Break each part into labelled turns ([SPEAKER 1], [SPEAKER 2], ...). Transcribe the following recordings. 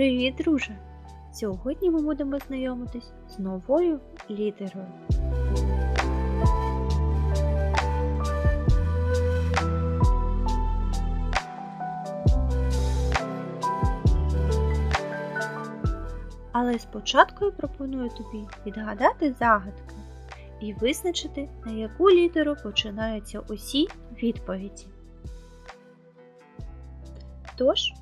[SPEAKER 1] Привіт, друже! Сьогодні ми будемо знайомитись з новою літерою. Але спочатку я пропоную тобі відгадати загадки і визначити, на яку літеру починаються усі відповіді. Тож,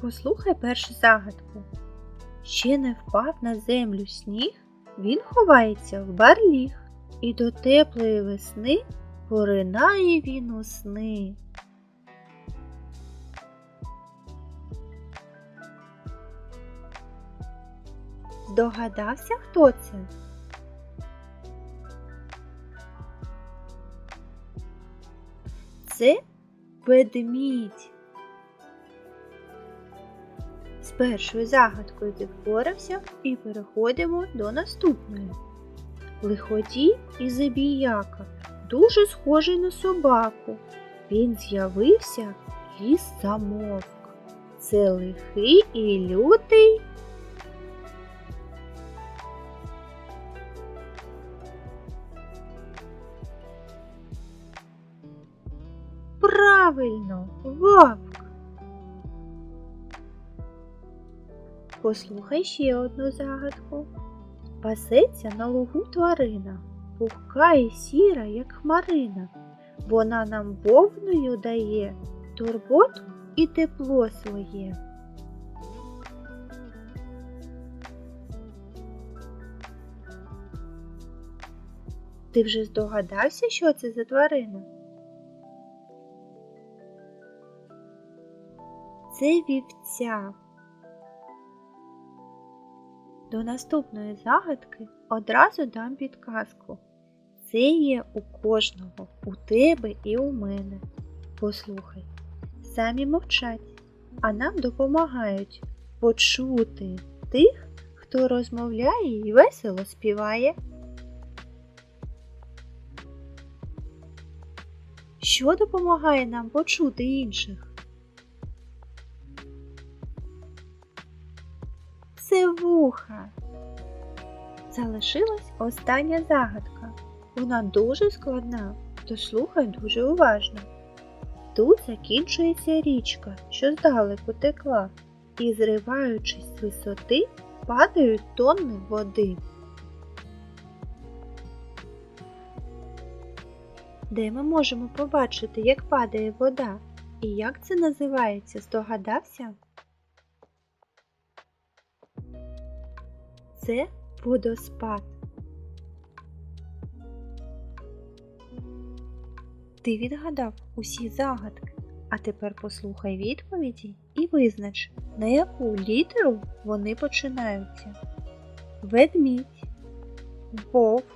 [SPEAKER 1] послухай першу загадку. Ще не впав на землю сніг, він ховається в барліг, і до теплої весни поринає він у сни. Здогадався, хто це? Це ведмідь. Першою загадкою ти впорався і переходимо до наступної. Лиходій і забіяка дуже схожий на собаку. Він з'явився і замовк. Це лихий і лютий. Правильно, вовк. Послухай ще одну загадку. Пасеться на лугу тварина, пухка і сіра, як хмарина. Вона нам вовною дає турботу і тепло своє. Ти вже здогадався, що це за тварина? Це вівця. До наступної загадки одразу дам підказку. Це є у кожного, у тебе і у мене. Послухай, самі мовчать, а нам допомагають почути тих, хто розмовляє і весело співає. Що допомагає нам почути інших? Вуха. Залишилась остання загадка. Вона дуже складна, то слухай дуже уважно. Тут закінчується річка, що здалеку текла, і, зриваючись з висоти, падають тонни води. Де ми можемо побачити, як падає вода? І як це називається, здогадався? Це водоспад. Ти відгадав усі загадки, а тепер послухай відповіді і визнач, на яку літеру вони починаються. Ведмідь, вовк,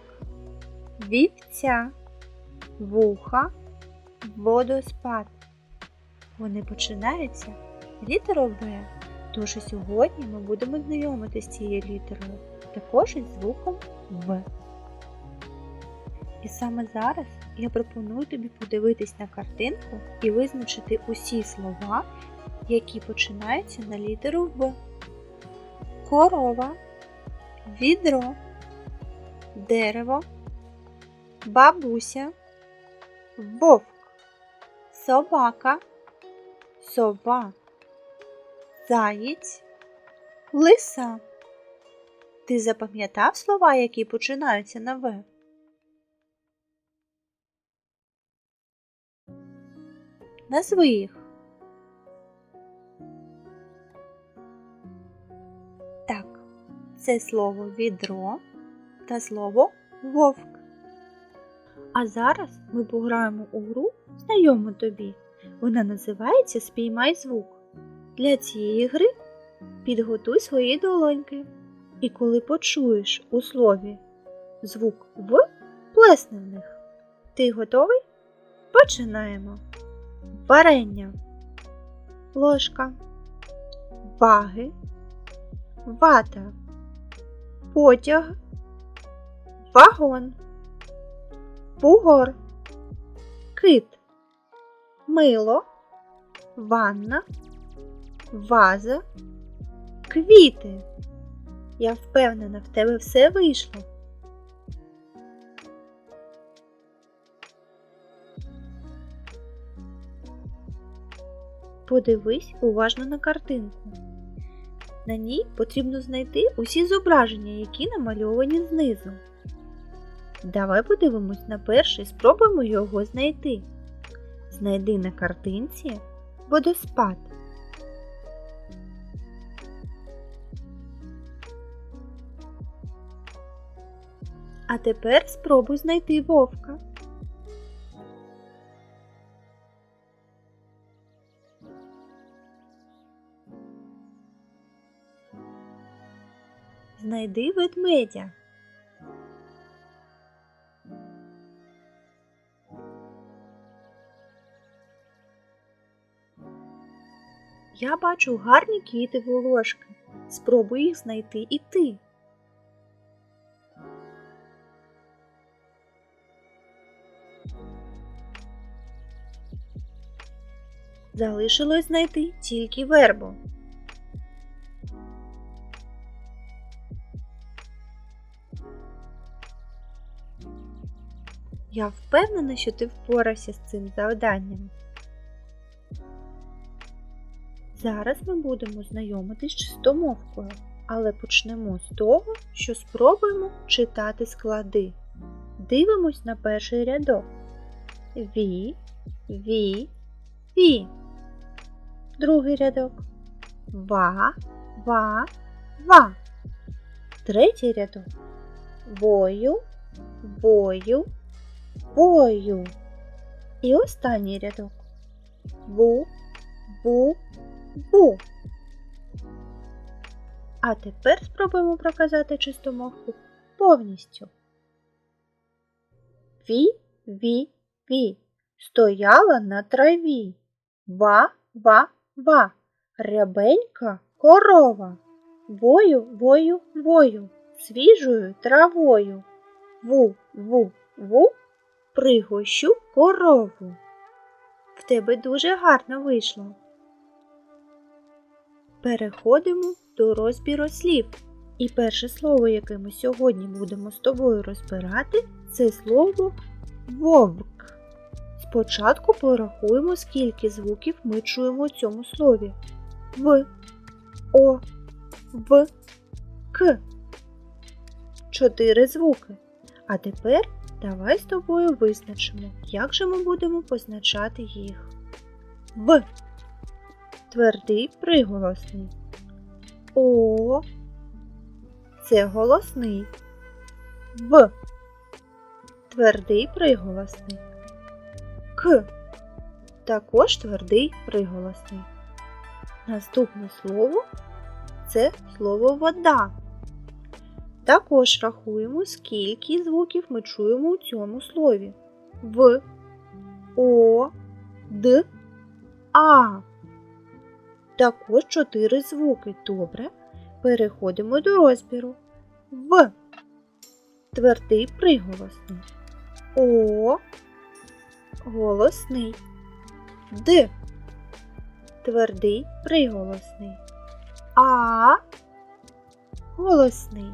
[SPEAKER 1] вівця, вуха, водоспад. Вони починаються літерою В. Тож і сьогодні ми будемо знайомитися з цією літерою, також із звуком В. І саме зараз я пропоную тобі подивитись на картинку і визначити усі слова, які починаються на літеру В. Корова, відро, дерево, бабуся, вовк, собака, сова заєць, лиса. Ти запам'ятав слова, які починаються на В? Назви їх. Так, це слово відро та слово вовк. А зараз ми пограємо у гру знайому тобі. Вона називається Спіймай звук. Для цієї гри підготуй свої долоньки. І коли почуєш у слові звук В, плесни в них. Ти готовий? Починаємо. Варення, ложка, ваги, вата, потяг, вагон, бугор, кит, мило, ванна ваза, квіти. Я впевнена, в тебе все вийшло. Подивись уважно на картинку. На ній потрібно знайти усі зображення, які намальовані знизу. Давай подивимось на перший, спробуємо його знайти. Знайди на картинці водоспад. А тепер спробуй знайти вовка. Знайди ведмедя. Я бачу гарні квіти волошки. Спробуй їх знайти і ти. Залишилось знайти тільки вербу. Я впевнена, що ти впорався з цим завданням. Зараз ми будемо знайомитись з чистомовкою, але почнемо з того, що спробуємо читати склади. Дивимось на перший рядок. Ві, ві, ві. Другий рядок. Ва, ва, ва. Третій рядок. Вою, вою, вою. І останній рядок. Бу, бу, бу. А тепер спробуємо проказати чистомовку повністю. Ві, ві, ві. Стояла на траві. Ва, ва, ва. Рябенька корова. Вою, вою, вою. Свіжою травою. Ву, ву, ву. Пригощу корову. В тебе дуже гарно вийшло. Переходимо до розбіру слів. І перше слово, яке ми сьогодні будемо з тобою розбирати, це слово вовк. Спочатку порахуємо, скільки звуків ми чуємо у цьому слові. В, О, В, К. Чотири звуки. А тепер давай з тобою визначимо, як же ми будемо позначати їх. В. Твердий приголосний. О. Це голосний. В. Твердий приголосний. К. Також твердий приголосний. Наступне слово це слово вода. Також рахуємо, скільки звуків ми чуємо у цьому слові. В, О, Д, А. Також чотири звуки. Добре. Переходимо до розбіру. В. Твердий приголосний. О. Голосний. Д. Твердий приголосний. А. Голосний.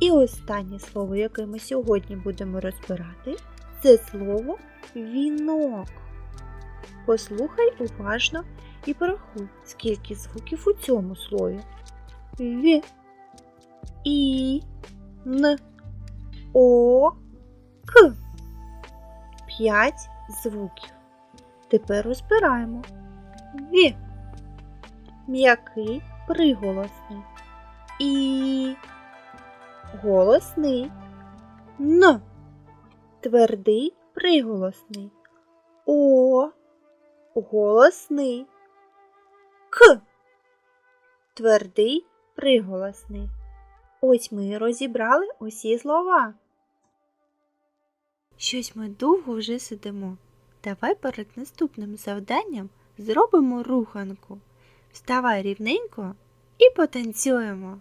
[SPEAKER 1] І останнє слово, яке ми сьогодні будемо розбирати, це слово вінок. Послухай уважно і порахуй, скільки звуків у цьому слові. В, І, Н, О, К. П'ять звуків. Тепер розбираємо. В. М'який приголосний. І. Голосний. Н. Твердий приголосний. О. Голосний. К. Твердий приголосний. Ось ми розібрали усі слова. Щось ми довго вже сидимо. Давай перед наступним завданням зробимо руханку. Вставай рівненько і потанцюємо.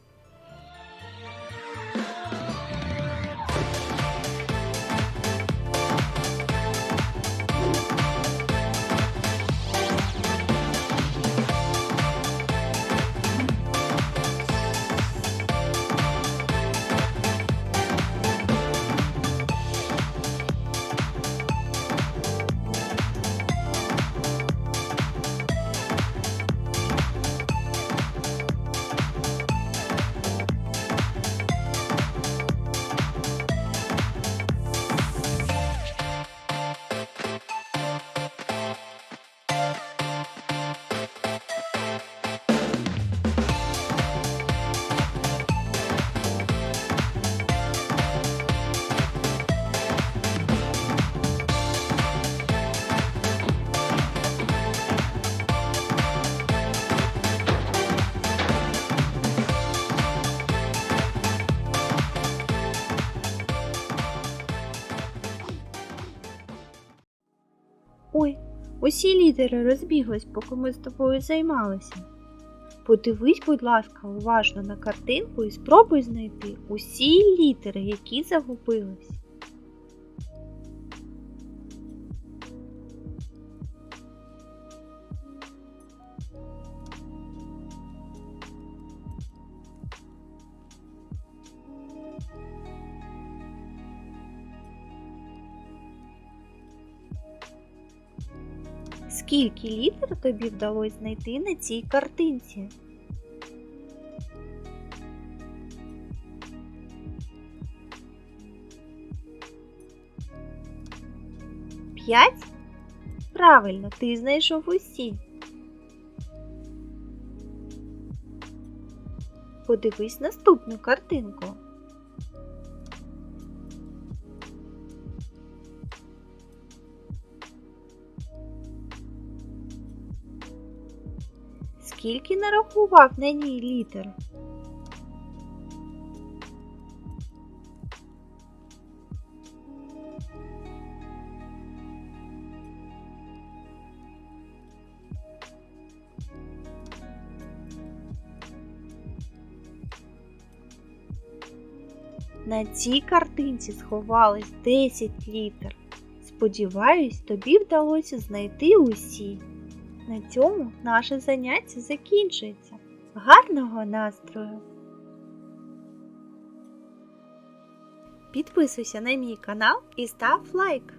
[SPEAKER 1] Усі літери розбіглись, поки ми з тобою займалися. Подивись, будь ласка, уважно на картинку і спробуй знайти усі літери, які загубились. Скільки літер тобі вдалося знайти на цій картинці? П'ять? Правильно, ти знайшов усі. Подивись наступну картинку. Скільки нарахував на ній літер? На цій картинці сховались 10 літер. Сподіваюсь, тобі вдалося знайти усі. На цьому наше заняття закінчується. Гарного настрою! Підписуйся на мій канал і став лайк.